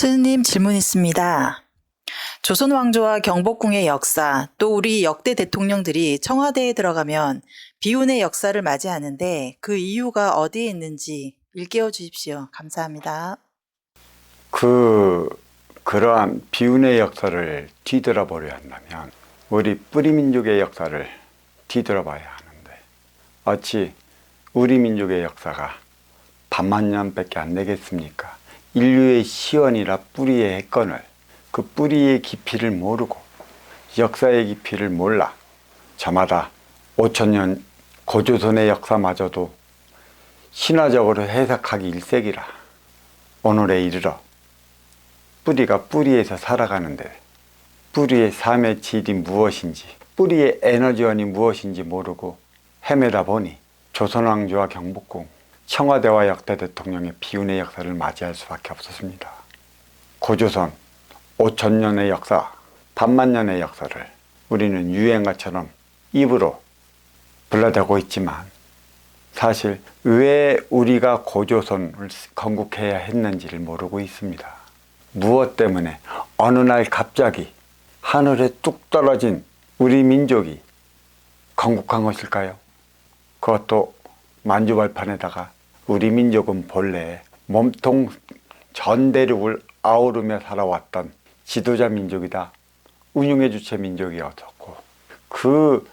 스님 질문 있습니다. 조선 왕조와 경복궁의 역사, 또 우리 역대 대통령들이 청와대에 들어가면 비운의 역사를 맞이하는데 그 이유가 어디에 있는지 일깨워 주십시오. 감사합니다. 그 그러한 비운의 역사를 뒤돌아보려 한다면 우리 뿌리 민족의 역사를 뒤돌아봐야 하는데 어찌 우리 민족의 역사가 반만 년밖에 안 되겠습니까? 인류의 시원이라 뿌리의 해건을 그 뿌리의 깊이를 모르고 역사의 깊이를 몰라 저마다 5천년 고조선의 역사마저도 신화적으로 해석하기 일색이라 오늘에 이르러 뿌리가 뿌리에서 살아가는데 뿌리의 삶의 질이 무엇인지 뿌리의 에너지원이 무엇인지 모르고 헤매다 보니 조선왕조와 경복궁 청와대와 역대 대통령의 비운의 역사를 맞이할 수밖에 없었습니다. 고조선 5천 년의 역사, 반만 년의 역사를 우리는 유행가처럼 입으로 불러대고 있지만 사실 왜 우리가 고조선을 건국해야 했는지를 모르고 있습니다. 무엇 때문에 어느 날 갑자기 하늘에 뚝 떨어진 우리 민족이 건국한 것일까요? 그것도 만주벌판에다가 우리 민족은 본래 몸통 전 대륙을 아우르며 살아왔던 지도자 민족이다. 운용의 주체 민족이었었고 그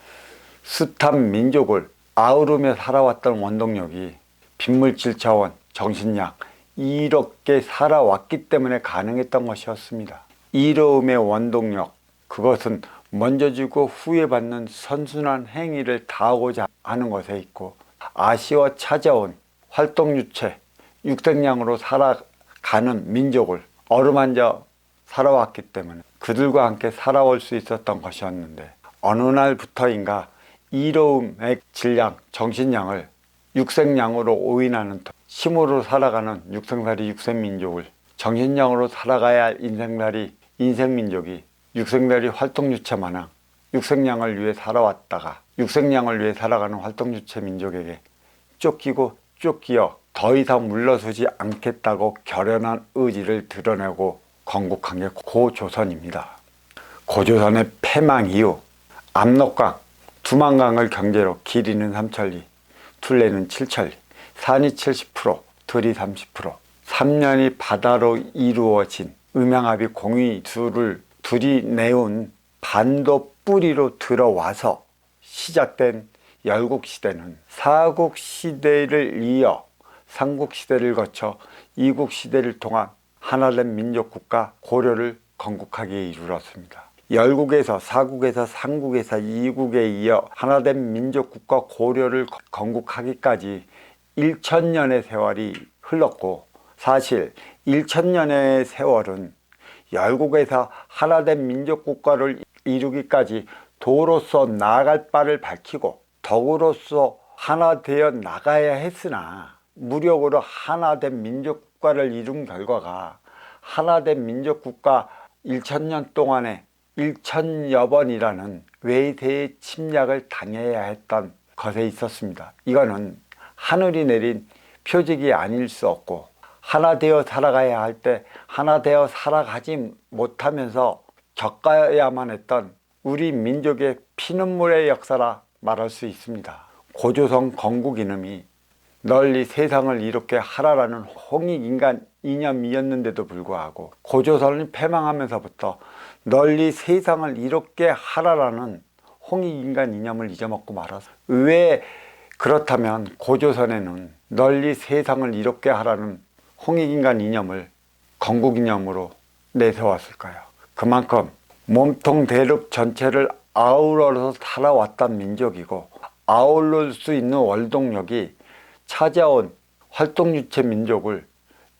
숱한 민족을 아우르며 살아왔던 원동력이 빗물질 차원, 정신력 이렇게 살아왔기 때문에 가능했던 것이었습니다. 이로움의 원동력 그것은 먼저 주고 후에 받는 선순환 행위를 다하고자 하는 것에 있고 아쉬워 찾아온 활동 유체 육생량으로 살아가는 민족을 어루만져 살아왔기 때문에 그들과 함께 살아올 수 있었던 것이었는데 어느 날부터인가 이로움의 질량, 정신량을 육생량으로 오인하는 힘으로 살아가는 육생살이 육생민족을 정신량으로 살아가야 할 인생살이 인생민족이 육생살이 활동유체 마냥 육생량을 위해 살아왔다가 육생량을 위해 살아가는 활동유체 민족에게 쫓기고 쫓기어 더 이상 물러서지 않겠다고 결연한 의지를 드러내고 건국한 게 고조선입니다. 고조선의 패망 이후 압록강, 두만강을 경계로 길이는 삼천리, 둘레는 칠천리, 산이 70%, 들이 30%, 3년이 바다로 이루어진 음양합이 공의 둘을 둘이 내온 반도 뿌리로 들어와서 시작된 열국 시대는 사국 시대를 이어 삼국 시대를 거쳐 이국 시대를 통한 하나된 민족 국가 고려를 건국하기에 이르렀습니다. 열국에서 사국에서 삼국에서 이국에 이어 하나된 민족 국가 고려를 건국하기까지 1천년의 세월이 흘렀고 사실 1천년의 세월은 열국에서 하나된 민족 국가를 이루기까지 도로서 나아갈 바를 밝히고 덕으로서 하나 되어 나가야 했으나 무력으로 하나 된 민족 국가를 이룬 결과가 하나 된 민족 국가 1천년 동안에 1천여 번이라는 외세의 침략을 당해야 했던 것에 있었습니다. 이거는 하늘이 내린 표적이 아닐 수 없고 하나 되어 살아가야 할 때 하나 되어 살아가지 못하면서 겪어야만 했던 우리 민족의 피눈물의 역사라 말할 수 있습니다. 고조선 건국 이놈이 널리 세상을 이렇게 하라라는 홍익인간 이념이었는데도 불구하고 고조선을 패망하면서부터 널리 세상을 이렇게 하라라는 홍익인간 이념을 잊어먹고 말았어. 왜 그렇다면 고조선에는 널리 세상을 이렇게 하라는 홍익인간 이념을 건국 이념으로 내세웠을까요? 그만큼 몸통 대륙 전체를 아우러서 살아왔던 민족이고 아울러 수 있는 월동력이 찾아온 활동 유체 민족을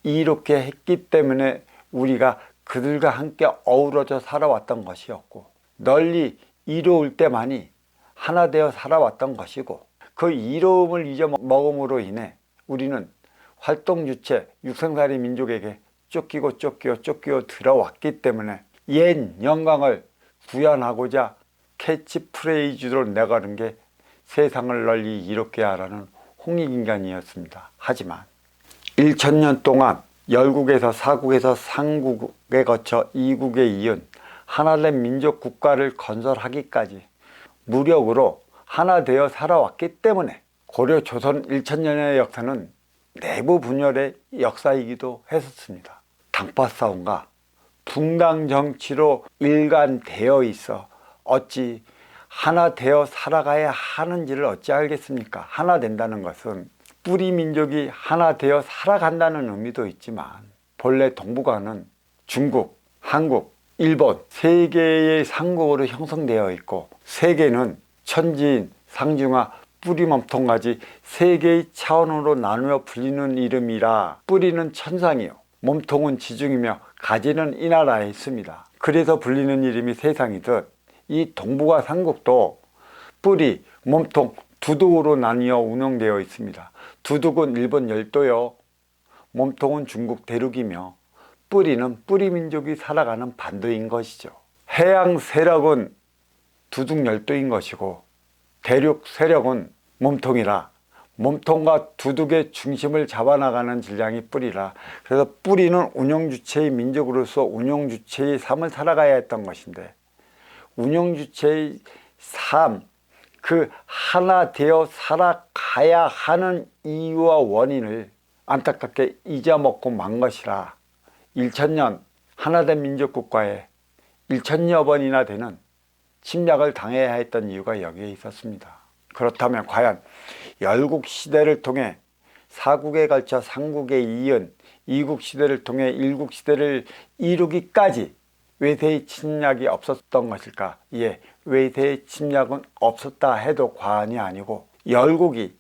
이렇게 했기 때문에 우리가 그들과 함께 어우러져 살아왔던 것이었고 널리 이로울 때만이 하나 되어 살아왔던 것이고 그 이로움을 잊어먹음으로 인해 우리는 활동 유체 육생살이 민족에게 쫓기고 쫓기고 쫓기고 들어왔기 때문에 옛 영광을 구현하고자 캐치프레이즈로 내가는 게 세상을 널리 이롭게 하라는 홍익인간이었습니다. 하지만 1천년 동안 열국에서 사국에서 상국에 거쳐 이국에 이은 하나된 민족 국가를 건설하기까지 무력으로 하나 되어 살아왔기 때문에 고려 조선 1천년의 역사는 내부 분열의 역사이기도 했었습니다. 당파 싸움과 붕당 정치로 일관되어 있어 어찌 하나 되어 살아가야 하는지를 어찌 알겠습니까? 하나 된다는 것은 뿌리 민족이 하나 되어 살아간다는 의미도 있지만 본래 동북아는 중국, 한국, 일본 세 개의 상국으로 형성되어 있고 세계는 천지인, 상중하, 뿌리 몸통까지 세 개의 차원으로 나누어 불리는 이름이라 뿌리는 천상이요 몸통은 지중이며 가지는 이 나라에 있습니다. 그래서 불리는 이름이 세상이듯 이 동북아 삼국도 뿌리, 몸통, 두둑으로 나뉘어 운영되어 있습니다. 두둑은 일본 열도요. 몸통은 중국 대륙이며 뿌리는 뿌리 민족이 살아가는 반도인 것이죠. 해양 세력은 두둑 열도인 것이고 대륙 세력은 몸통이라 몸통과 두둑의 중심을 잡아나가는 질량이 뿌리라 그래서 뿌리는 운영 주체의 민족으로서 운영 주체의 삶을 살아가야 했던 것인데 운영 주체의 삶, 그 하나 되어 살아가야 하는 이유와 원인을 안타깝게 잊어먹고 만 것이라 1천년 하나된 민족국가에 1천여 번이나 되는 침략을 당해야 했던 이유가 여기에 있었습니다. 그렇다면 과연 열국 시대를 통해 사국에 걸쳐 삼국에 이은 이국 시대를 통해 일국 시대를 이루기까지 외세의 침략이 없었던 것일까? 예, 외세의 침략은 없었다 해도 과언이 아니고 열국이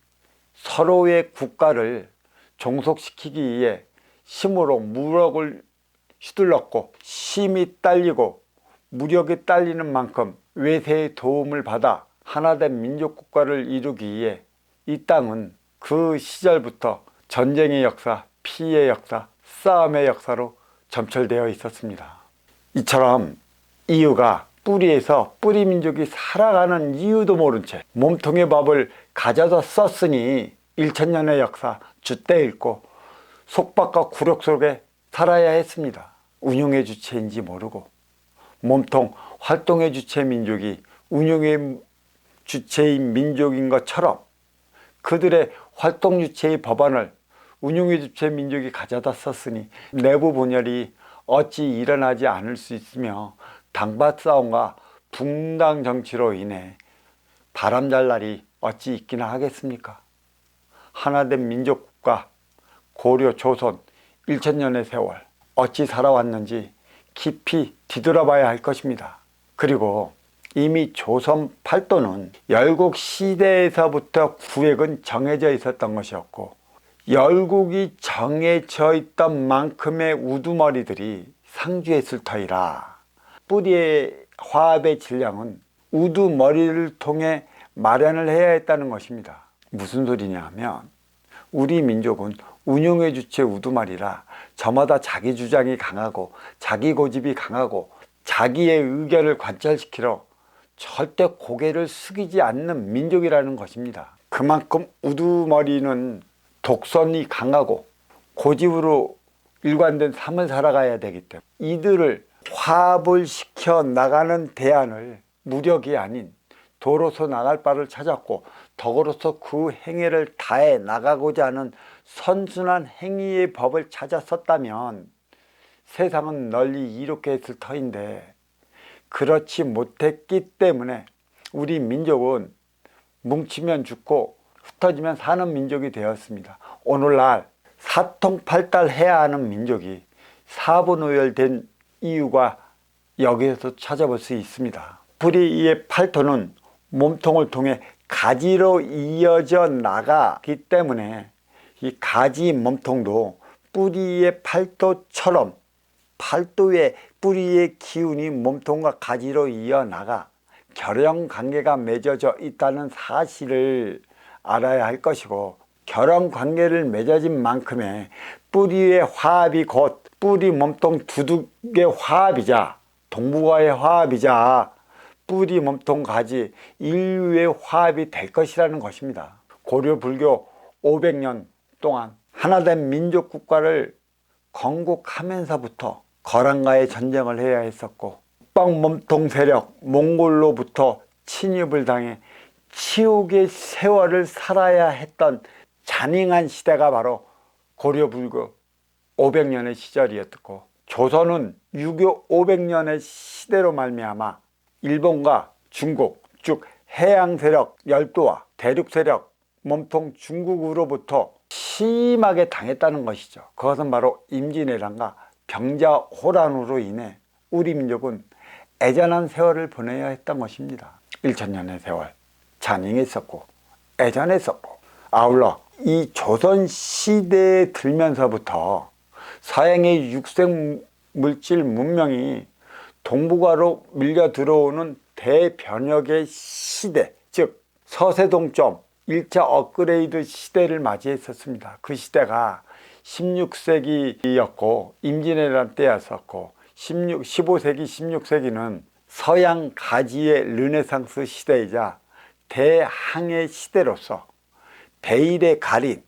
서로의 국가를 종속시키기 위해 힘으로 무력을 휘둘렀고 힘이 딸리고 무력이 딸리는 만큼 외세의 도움을 받아 하나된 민족 국가를 이루기 위해 이 땅은 그 시절부터 전쟁의 역사, 피해의 역사, 싸움의 역사로 점철되어 있었습니다. 이처럼 이유가 뿌리에서 뿌리 민족이 살아가는 이유도 모른 채 몸통의 법을 가져다 썼으니 1천년의 역사 주때 읽고 속박과 굴욕 속에 살아야 했습니다. 운용의 주체인지 모르고 몸통 활동의 주체 민족이 운용의 주체인 민족인 것처럼 그들의 활동 주체의 법안을 운용의 주체 민족이 가져다 썼으니 내부 분열이 어찌 일어나지 않을 수 있으며 당밭 싸움과 붕당 정치로 인해 바람잘 날이 어찌 있기나 하겠습니까? 하나된 민족국가 고려 조선 1천년의 세월 어찌 살아왔는지 깊이 뒤돌아봐야 할 것입니다. 그리고 이미 조선 팔도는 열국 시대에서부터 구획은 정해져 있었던 것이었고 열국이 정해져 있던 만큼의 우두머리들이 상주했을 터이라 뿌리의 화합의 질량은 우두머리를 통해 마련을 해야 했다는 것입니다. 무슨 소리냐 하면 우리 민족은 운용의 주체 우두머리라 저마다 자기 주장이 강하고 자기 고집이 강하고 자기의 의견을 관철시키러 절대 고개를 숙이지 않는 민족이라는 것입니다. 그만큼 우두머리는 독선이 강하고 고집으로 일관된 삶을 살아가야 되기 때문에 이들을 화합을 시켜 나가는 대안을 무력이 아닌 도로서 나갈 바를 찾았고 덕으로서 그 행위를 다해 나가고자 하는 선순한 행위의 법을 찾았었다면 세상은 널리 이롭게 했을 터인데 그렇지 못했기 때문에 우리 민족은 뭉치면 죽고 흩어지면 사는 민족이 되었습니다. 오늘날 사통팔달해야 하는 민족이 사분오열된 이유가 여기에서 찾아볼 수 있습니다. 뿌리의 팔토는 몸통을 통해 가지로 이어져 나가기 때문에 이 가지 몸통도 뿌리의 팔도처럼 팔도의 뿌리의 기운이 몸통과 가지로 이어나가 결연 관계가 맺어져 있다는 사실을 알아야 할 것이고 결연 관계를 맺어진 만큼의 뿌리의 화합이 곧 뿌리 몸통 두둑의 화합이자 동북아의 화합이자 뿌리 몸통 가지 인류의 화합이 될 것이라는 것입니다. 고려 불교 500년 동안 하나된 민족 국가를 건국하면서부터 거란과의 전쟁을 해야 했었고 북방 몸통 세력 몽골로부터 침입을 당해 치욕의 세월을 살아야 했던 잔인한 시대가 바로 고려 불교 500년의 시절이었고 조선은 유교 500년의 시대로 말미암아 일본과 중국 즉 해양 세력 열도와 대륙 세력 몸통 중국으로부터 심하게 당했다는 것이죠. 그것은 바로 임진왜란과 병자호란으로 인해 우리 민족은 애잔한 세월을 보내야 했던 것입니다. 1000년의 세월 잔인했었고 애잔했었고 아울러 이 조선 시대에 들면서부터 서양의 육생 물질 문명이 동북아로 밀려 들어오는 대변혁의 시대, 즉 서세동점 1차 업그레이드 시대를 맞이했었습니다. 그 시대가 16세기였고 임진왜란 때였었고 16, 15세기, 16세기는 서양 가지의 르네상스 시대이자 대항해 시대로서 베일에 가린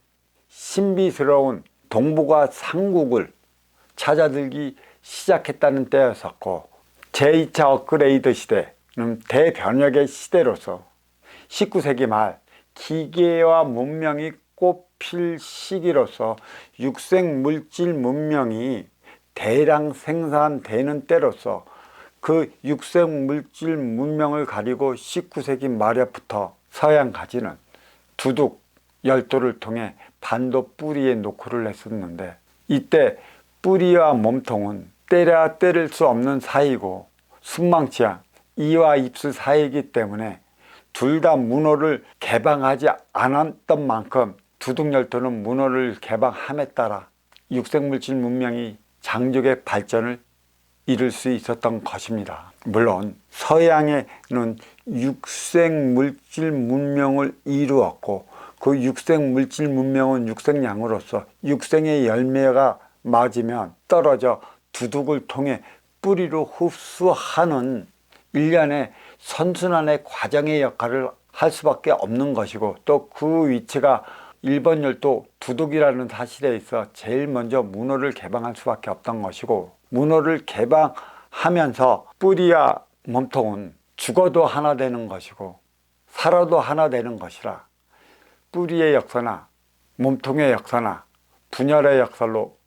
신비스러운 동북아 상국을 찾아들기 시작했다는 때였었고 제2차 업그레이드 시대는 대변혁의 시대로서 19세기 말 기계와 문명이 꽃필 시기로서 육생 물질 문명이 대량 생산되는 때로서 그 육생 물질 문명을 가리고 19세기 말에부터 서양 가지는 두둑 열도를 통해 반도 뿌리에 노크를 했었는데 이때 뿌리와 몸통은 때려 때릴 수 없는 사이고 순망치야 이와 입술 사이이기 때문에 둘 다 문호를 개방하지 않았던 만큼 두둑열도는 문호를 개방함에 따라 육생물질 문명이 장족의 발전을 이룰 수 있었던 것입니다. 물론 서양에는 육생 물질 문명을 이루었고 그 육생 물질 문명은 육생양으로서 육생의 열매가 맞으면 떨어져 두둑을 통해 뿌리로 흡수하는 일련의 선순환의 과정의 역할을 할 수밖에 없는 것이고 또 그 위치가 일본 열도 두둑이라는 사실에 있어 제일 먼저 문호를 개방할 수밖에 없던 것이고 문호를 개방하면서 뿌리와 몸통은 죽어도 하나 되는 것이고 살아도 하나 되는 것이라 뿌리의 역사나 몸통의 역사나 분열의 역사로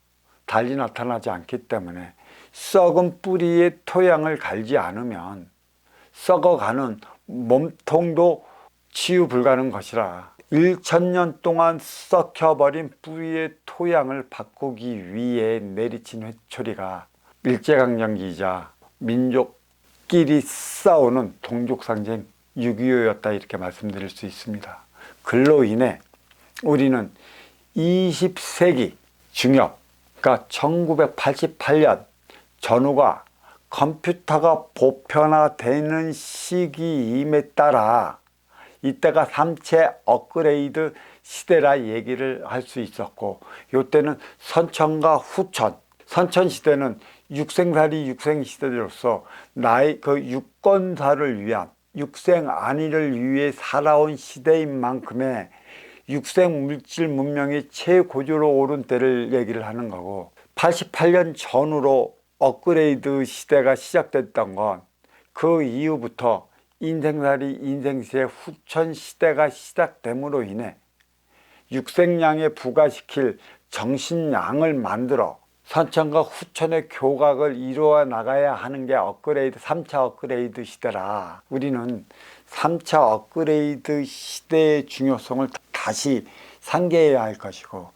달리 나타나지 않기 때문에 썩은 뿌리의 토양을 갈지 않으면 썩어가는 몸통도 치유 불가능 것이라 1천년 동안 썩혀버린 뿌리의 토양을 바꾸기 위해 내리친 회초리가 일제강점기이자 민족끼리 싸우는 동족상쟁 6.25였다 이렇게 말씀드릴 수 있습니다. 글로 인해 우리는 20세기 중엽 그러니까 1988년 전후가 컴퓨터가 보편화되는 시기임에 따라 이때가 3채 업그레이드 시대라 얘기를 할 수 있었고 이때는 선천과 후천 선천 시대는 육생살이 육생 시대로서 나의 그 유권사를 위한 육생 안위를 위해 살아온 시대인 만큼의 육생 물질 문명이 최고조로 오른 때를 얘기를 하는 거고 88년 전후로 업그레이드 시대가 시작됐던 건 그 이후부터 인생살이 인생시의 후천 시대가 시작됨으로 인해 육생량에 부과시킬 정신량을 만들어 선천과 후천의 교각을 이루어 나가야 하는 게 업그레이드 3차 업그레이드 시대라 우리는 3차 업그레이드 시대의 중요성을 다시 상기해야 할 것이고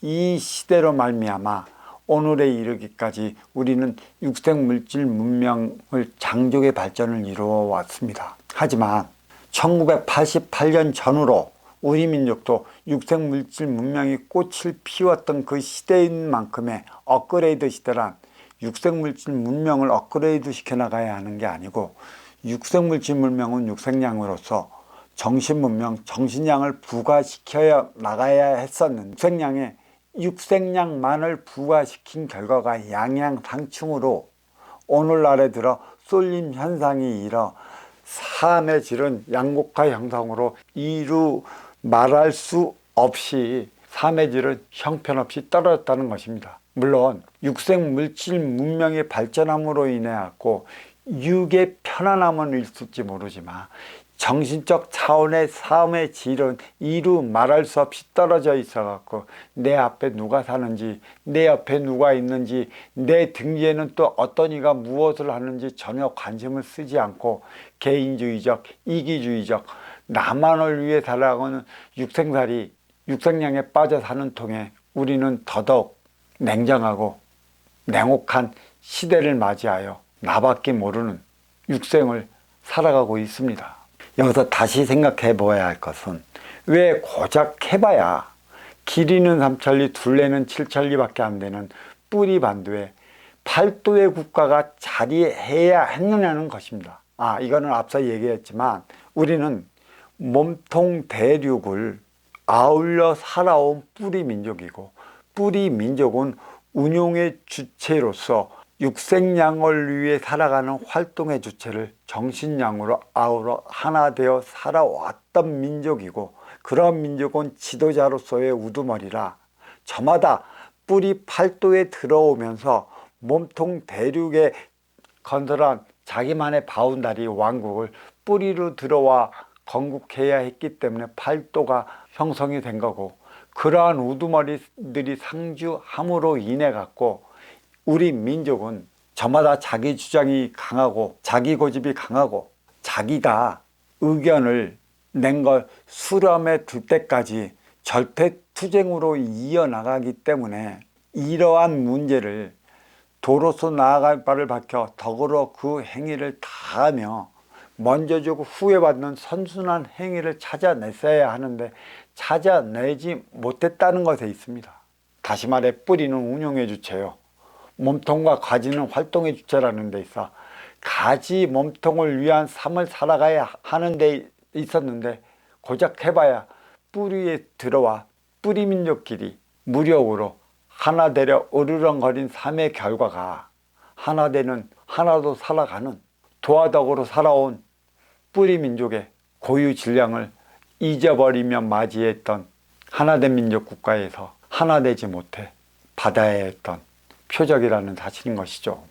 이 시대로 말미암아 오늘에 이르기까지 우리는 육생 물질 문명을 장족의 발전을 이루어 왔습니다. 하지만 1988년 전후로 우리 민족도 육생 물질 문명이 꽃을 피웠던 그 시대인 만큼의 업그레이드 시대란 육생 물질 문명을 업그레이드 시켜 나가야 하는 게 아니고 육생 물질 문명은 육생량으로서 정신 문명, 정신량을 부과시켜 나가야 했었는 육생량에 육생량만을 부과시킨 결과가 양양상충으로 오늘날에 들어 쏠림 현상이 일어 삶의 질은 양곡화 형성으로 이루 말할 수 없이 삶의 질은 형편없이 떨어졌다는 것입니다. 물론 육생 물질 문명의 발전함으로 인해 갖고 육의 편안함은 있을지 모르지만 정신적 차원의 삶의 질은 이루 말할 수 없이 떨어져 있어 갖고 내 앞에 누가 사는지 내 옆에 누가 있는지 내등 뒤에는 또 어떤 이가 무엇을 하는지 전혀 관심을 쓰지 않고 개인주의적 이기주의적 나만을 위해 살아가는 육생살이 육생량에 빠져 사는 통에 우리는 더더욱 냉정하고 냉혹한 시대를 맞이하여 나밖에 모르는 육생을 살아가고 있습니다. 여기서 다시 생각해 보아야 할 것은 왜 고작 해봐야 길이는 삼천리 둘레는 칠천리밖에 안 되는 뿌리 반도에 팔도의 국가가 자리해야 했느냐는 것입니다. 아 이거는 앞서 얘기했지만 우리는 몸통 대륙을 아울러 살아온 뿌리 민족이고 뿌리 민족은 운용의 주체로서 육생양을 위해 살아가는 활동의 주체를 정신양으로 아우러 하나 되어 살아왔던 민족이고 그런 민족은 지도자로서의 우두머리라 저마다 뿌리 팔도에 들어오면서 몸통 대륙에 건설한 자기만의 바운다리 왕국을 뿌리로 들어와 건국해야 했기 때문에 팔도가 형성이 된 거고 그러한 우두머리들이 상주함으로 인해 갖고 우리 민족은 저마다 자기 주장이 강하고 자기 고집이 강하고 자기가 의견을 낸 걸 수렴해 둘 때까지 절대 투쟁으로 이어나가기 때문에 이러한 문제를 도로서 나아갈 바를 밝혀 덕으로 그 행위를 다하며 먼저 주고 후회 받는 선순환 행위를 찾아냈어야 하는데 찾아내지 못했다는 것에 있습니다. 다시 말해 뿌리는 운용의 주체요. 몸통과 가지는 활동의 주체라는 데 있어 가지 몸통을 위한 삶을 살아가야 하는 데 있었는데 고작 해봐야 뿌리에 들어와 뿌리 민족끼리 무력으로 하나 되려 으르렁거린 삶의 결과가 하나 되는 하나도 살아가는 도화덕으로 살아온 뿌리 민족의 고유 질량을 잊어버리며 맞이했던 하나된 민족 국가에서 하나 되지 못해 받아야 했던 표적이라는 사실인 것이죠.